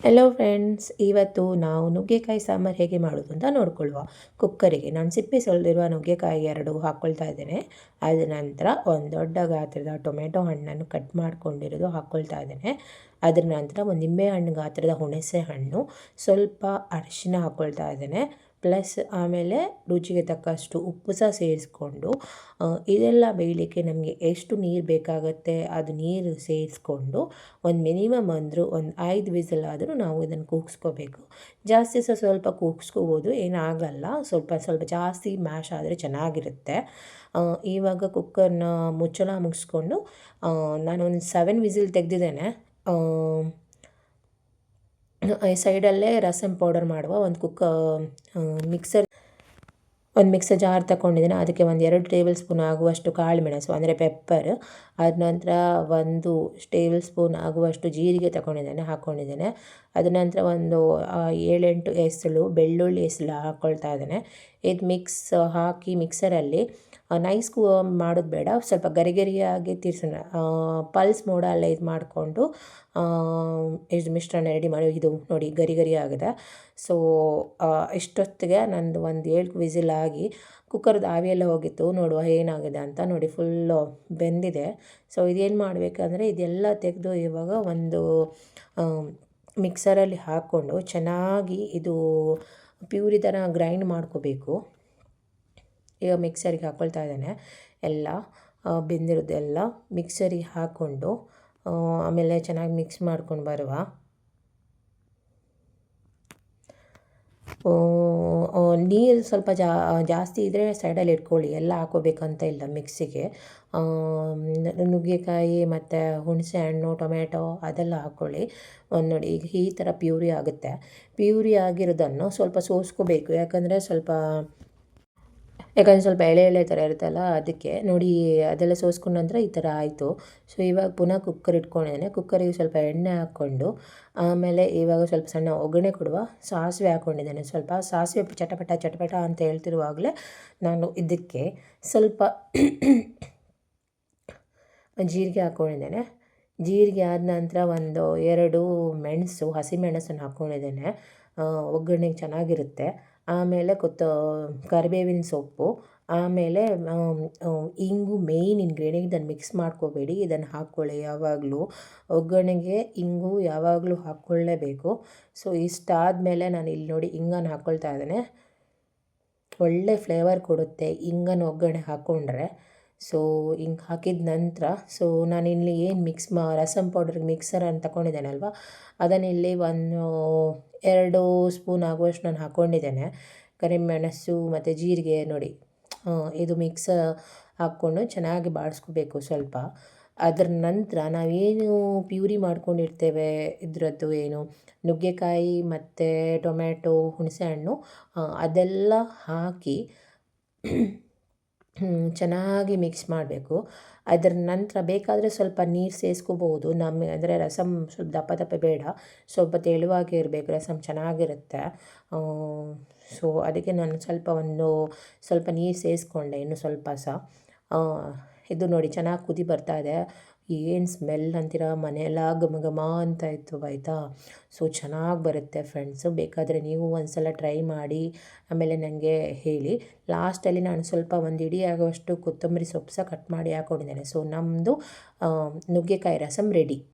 Hello friends ಇವತ್ತು ನಾವು ನುಗ್ಗೆಕಾಯಿ ಸಾಂಬಾರು ಹೇಗೆ ಮಾಡೋದು ಅಂತ ನೋಡ್ಕೊಳ್ಳುವ. ಕುಕ್ಕರಿಗೆ ನಾನು ಸಿಪ್ಪೆ ಸೊಲಿದಿರುವ ನುಗ್ಗೆಕಾಯಿ ಎರಡು ಹಾಕ್ಕೊಳ್ತಾ ಇದ್ದೇನೆ. ಅದ ನಂತರ ಒಂದು ದೊಡ್ಡ ಗಾತ್ರದ ಟೊಮೆಟೊ ಹಣ್ಣನ್ನು ಕಟ್ ಮಾಡ್ಕೊಂಡಿರೋದು ಹಾಕ್ಕೊಳ್ತಾ ಇದ್ದೇನೆ. ಅದರ ನಂತರ ಒಂದು ನಿಂಬೆ ಹಣ್ಣು, ಗಾತ್ರದ ಹುಣಸೆ ಹಣ್ಣು, ಸ್ವಲ್ಪ ಅರಿಶಿನ ಹಾಕ್ಕೊಳ್ತಾ ಇದ್ದೇನೆ. ಪ್ಲಸ್ ಆಮೇಲೆ ರುಚಿಗೆ ತಕ್ಕಷ್ಟು ಉಪ್ಪು ಸಹ ಸೇರಿಸ್ಕೊಂಡು ಇದೆಲ್ಲ ಬೇಯಲಿಕ್ಕೆ ನಮಗೆ ಎಷ್ಟು ನೀರು ಬೇಕಾಗುತ್ತೆ ಅದು ನೀರು ಸೇರಿಸ್ಕೊಂಡು ಒಂದು ಮಿನಿಮಮ್ ಅಂದರೂ ಒಂದು ಐದು ವಿಸಲ್ ಆದರೂ ನಾವು ಇದನ್ನು ಕೂಗಿಸ್ಕೋಬೇಕು. ಜಾಸ್ತಿ ಸಹ ಸ್ವಲ್ಪ ಕೂಗಿಸ್ಕೋಬೋದು ಏನಾಗಲ್ಲ ಸ್ವಲ್ಪ ಸ್ವಲ್ಪ ಜಾಸ್ತಿ ಮ್ಯಾಶ್ ಆದರೆ ಚೆನ್ನಾಗಿರುತ್ತೆ. ಇವಾಗ ಕುಕ್ಕರ್ನ ಮುಚ್ಚಳ ಮುಗಿಸ್ಕೊಂಡು ನಾನು ಒಂದು ಸೆವೆನ್ ವಿಸಿಲ್ ತೆಗೆದಿದ್ದೇನೆ. ಸೈಡಲ್ಲೇ ರಸಮ್ ಪೌಡರ್ ಮಾಡುವ ಒಂದು ಕುಕ್ಕ ಮಿಕ್ಸರ್ ಒಂದು ಮಿಕ್ಸರ್ ಜಾರ್ ತಗೊಂಡಿದ್ದೀನಿ ಅದಕ್ಕೆ ಒಂದು ಎರಡು ಟೇಬಲ್ ಸ್ಪೂನ್ ಆಗುವಷ್ಟು ಕಾಳು ಮೆಣಸು, ಅಂದರೆ ಪೆಪ್ಪರ್. ಅದ ನಂತರ ಒಂದು ಟೇಬಲ್ ಸ್ಪೂನ್ ಆಗುವಷ್ಟು ಜೀರಿಗೆ ತಗೊಂಡಿದ್ದೇನೆ ಹಾಕ್ಕೊಂಡಿದ್ದೇನೆ ಅದ ನಂತರ ಒಂದು ಏಳೆಂಟು ಎಸಳು ಬೆಳ್ಳುಳ್ಳಿ ಎಸಳು ಹಾಕ್ಕೊಳ್ತಾ ಇದ್ದೇನೆ. ಇದು ಮಿಕ್ಸ್, ಹಾಕಿ ಮಿಕ್ಸರಲ್ಲಿ ನೈಸ್ ಮಾಡೋದು ಬೇಡ. ಸ್ವಲ್ಪ ಗರಿಗರಿಯಾಗಿ ತೀರ್ಸೋಣ. ಪಲ್ಸ್ ಮೋಡಲ್ಲೇ ಇದು ಮಾಡಿಕೊಂಡು ಇದು ಮಿಶ್ರಣ ರೆಡಿ ಮಾಡಿ, ಇದು ನೋಡಿ ಗರಿ ಗರಿ ಆಗಿದೆ. ಸೊ ಇಷ್ಟೊತ್ತಿಗೆ ನಂದು ಒಂದು ಏಳು ವಿಸಿಲ್ ಆಗಿ ಕುಕ್ಕರ್ದು ಆವಿಯೆಲ್ಲ ಹೋಗಿತ್ತು. ನೋಡುವ ಏನಾಗಿದೆ ಅಂತ ನೋಡಿ ಫುಲ್ಲು ಬೆಂದಿದೆ. ಸೊ ಇದೇನು ಮಾಡಬೇಕಂದ್ರೆ ಇದೆಲ್ಲ ತೆಗೆದು ಇವಾಗ ಒಂದು ಮಿಕ್ಸರಲ್ಲಿ ಹಾಕ್ಕೊಂಡು ಚೆನ್ನಾಗಿ ಇದು ಪ್ಯೂರಿ ಥರ ಗ್ರೈಂಡ್ ಮಾಡ್ಕೋಬೇಕು. ಈಗ ಮಿಕ್ಸರಿಗೆ ಹಾಕ್ಕೊಳ್ತಾ ಇದ್ದಾನೆ. ಎಲ್ಲ ಬೆಂದಿರೋದೆಲ್ಲ ಮಿಕ್ಸರಿಗೆ ಹಾಕ್ಕೊಂಡು ಆಮೇಲೆ ಚೆನ್ನಾಗಿ ಮಿಕ್ಸ್ ಮಾಡ್ಕೊಂಡು ಬರುವ. ನೀರು ಸ್ವಲ್ಪ ಜಾಸ್ತಿ ಇದ್ದರೆ ಸೈಡಲ್ಲಿ ಇಟ್ಕೊಳ್ಳಿ, ಎಲ್ಲ ಹಾಕೋಬೇಕಂತ ಇಲ್ಲ ಮಿಕ್ಸಿಗೆ ನುಗ್ಗೆಕಾಯಿ ಮತ್ತು ಹುಣಸೆ ಹಣ್ಣು ಟೊಮೆಟೊ ಅದೆಲ್ಲ ಹಾಕ್ಕೊಳ್ಳಿ ಒಂದು ನೋಡಿ, ಈಗ ಈ ಥರ ಪ್ಯೂರಿ ಆಗುತ್ತೆ. ಪ್ಯೂರಿ ಆಗಿರೋದನ್ನು ಸ್ವಲ್ಪ ಸೋಸ್ಕೋಬೇಕು, ಯಾಕಂದರೆ ಸ್ವಲ್ಪ ಯಾಕಂದರೆ ಸ್ವಲ್ಪ ಎಳೆ ಎಳೆ ಥರ ಇರುತ್ತಲ್ಲ, ಅದಕ್ಕೆ ನೋಡಿ ಅದೆಲ್ಲ ಸೋಸ್ಕೊಂಡು ನಂತರ ಈ ಥರ ಆಯಿತು. ಸೊ ಇವಾಗ ಪುನಃ ಕುಕ್ಕರ್ ಇಟ್ಕೊಂಡಿದ್ದೇನೆ. ಕುಕ್ಕರಿಗೆ ಸ್ವಲ್ಪ ಎಣ್ಣೆ ಹಾಕ್ಕೊಂಡು, ಆಮೇಲೆ ಇವಾಗ ಸ್ವಲ್ಪ ಸಣ್ಣ ಒಗ್ಗರಣೆ ಕೊಡುವ ಸಾಸಿವೆ ಹಾಕ್ಕೊಂಡಿದ್ದೇನೆ ಸ್ವಲ್ಪ ಸಾಸಿವೆ ಚಟಪಟ ಚಟಪಟ ಅಂತ ಹೇಳ್ತಿರುವಾಗಲೇ ನಾನು ಇದಕ್ಕೆ ಸ್ವಲ್ಪ ಜೀರಿಗೆ ಹಾಕ್ಕೊಂಡಿದ್ದೇನೆ ಜೀರಿಗೆ ಆದ ನಂತರ ಒಂದು ಎರಡು ಮೆಣಸು ಹಸಿಮೆಣಸನ್ನು ಹಾಕ್ಕೊಂಡಿದ್ದೇನೆ ಒಗ್ಗರಣೆಗೆ ಚೆನ್ನಾಗಿರುತ್ತೆ. ಆಮೇಲೆ ಕೊತ್ತ, ಕರಿಬೇವಿನ ಸೊಪ್ಪು, ಆಮೇಲೆ ಇಂಗು ಮೇಯ್ನ್ ಇಂಗ್ರೀಡಿಯೆಂಟ್ ಇದನ್ನು ಮಿಕ್ಸ್ ಮಾಡ್ಕೋಬೇಡಿ. ಇದನ್ನು ಹಾಕ್ಕೊಳ್ಳಿ ಯಾವಾಗಲೂ. ಒಗ್ಗರಣೆಗೆ ಇಂಗು ಯಾವಾಗಲೂ ಹಾಕ್ಕೊಳ್ಳೇಬೇಕು. ಸೊ ಇಷ್ಟಾದಮೇಲೆ ನಾನು ಇಲ್ಲಿ ನೋಡಿ ಇಂಗನ್ನು ಹಾಕ್ಕೊಳ್ತಾ ಇದ್ದೇನೆ. ಒಳ್ಳೆ ಫ್ಲೇವರ್ ಕೊಡುತ್ತೆ ಇಂಗನ್ನು ಒಗ್ಗರಣೆ ಹಾಕ್ಕೊಂಡ್ರೆ. ಸೊ ಹಿಂಗೆ ಹಾಕಿದ ನಂತರ ಸೊ ಇಲ್ಲಿ ಏನು ಮಿಕ್ಸ್ ಮಾ ರಸಮ್ ಪೌಡರ್ಗೆ ಅಂತ ತಗೊಂಡಿದ್ದೇನಲ್ವ ಅದನ್ನು ಇಲ್ಲಿ ಒಂದು ಎರಡು ಸ್ಪೂನ್ ಆಗುವಷ್ಟು ನಾನು ಹಾಕ್ಕೊಂಡಿದ್ದೇನೆ ಕರಿಮೆಣಸು ಮತ್ತು ಜೀರಿಗೆ ನೋಡಿ. ಇದು ಮಿಕ್ಸ್ ಹಾಕ್ಕೊಂಡು ಚೆನ್ನಾಗಿ ಬಾಡಿಸ್ಕೋಬೇಕು ಸ್ವಲ್ಪ. ಅದರ ನಂತರ ನಾವೇನು ಪ್ಯೂರಿ ಮಾಡ್ಕೊಂಡಿರ್ತೇವೆ ಇದರದ್ದು ಏನು? ನುಗ್ಗೆಕಾಯಿ ಮತ್ತು ಟೊಮ್ಯಾಟೊ ಹುಣಸೆಹಣ್ಣು ಅದೆಲ್ಲ ಹಾಕಿ ಚೆನ್ನಾಗಿ ಮಿಕ್ಸ್ ಮಾಡಬೇಕು. ಅದರ ನಂತರ ಬೇಕಾದರೆ ಸ್ವಲ್ಪ ನೀರು ಸೇರಿಸ್ಕೋಬಹುದು ನಮ್ಮ ಅಂದರೆ ರಸಮ್ ಸ್ವಲ್ಪ ದಪ್ಪ ದಪ್ಪ ಬೇಡ. ಸ್ವಲ್ಪ ತೆಳುವಾಗಿ ಇರಬೇಕು. ರಸಮ್ ಚೆನ್ನಾಗಿರುತ್ತೆ. ಸೊ ಅದಕ್ಕೆ ನಾನು ಸ್ವಲ್ಪ ಒಂದು ಸ್ವಲ್ಪ ನೀರು ಸೇರಿಸ್ಕೊಂಡೆ ಇನ್ನು ಸ್ವಲ್ಪ ಸಹ ಇದು ನೋಡಿ ಚೆನ್ನಾಗಿ ಕುದಿ ಬರ್ತಾ ಇದೆ. ಏನು ಸ್ಮೆಲ್ ಅಂತೀರ? ಮನೆಯೆಲ್ಲ ಘಮ ಘಮ ಅಂತ ಇತ್ತು, ಆಯಿತಾ? ಸೊ ಚೆನ್ನಾಗಿ ಬರುತ್ತೆ ಫ್ರೆಂಡ್ಸು ಬೇಕಾದರೆ ನೀವು ಒಂದು ಸಲ ಟ್ರೈ ಮಾಡಿ, ಆಮೇಲೆ ನನಗೆ ಹೇಳಿ. ಲಾಸ್ಟಲ್ಲಿ ನಾನು ಸ್ವಲ್ಪ ಒಂದು ಇಡೀ ಆಗುವಷ್ಟು ಕೊತ್ತಂಬರಿ ಸೊಪ್ಪು ಸಹ ಕಟ್ ಮಾಡಿ ಹಾಕ್ಕೊಂಡಿದ್ದೇನೆ ಸೊ ನಮ್ಮದು ನುಗ್ಗೆಕಾಯಿ ರಸಮ್ ರೆಡಿ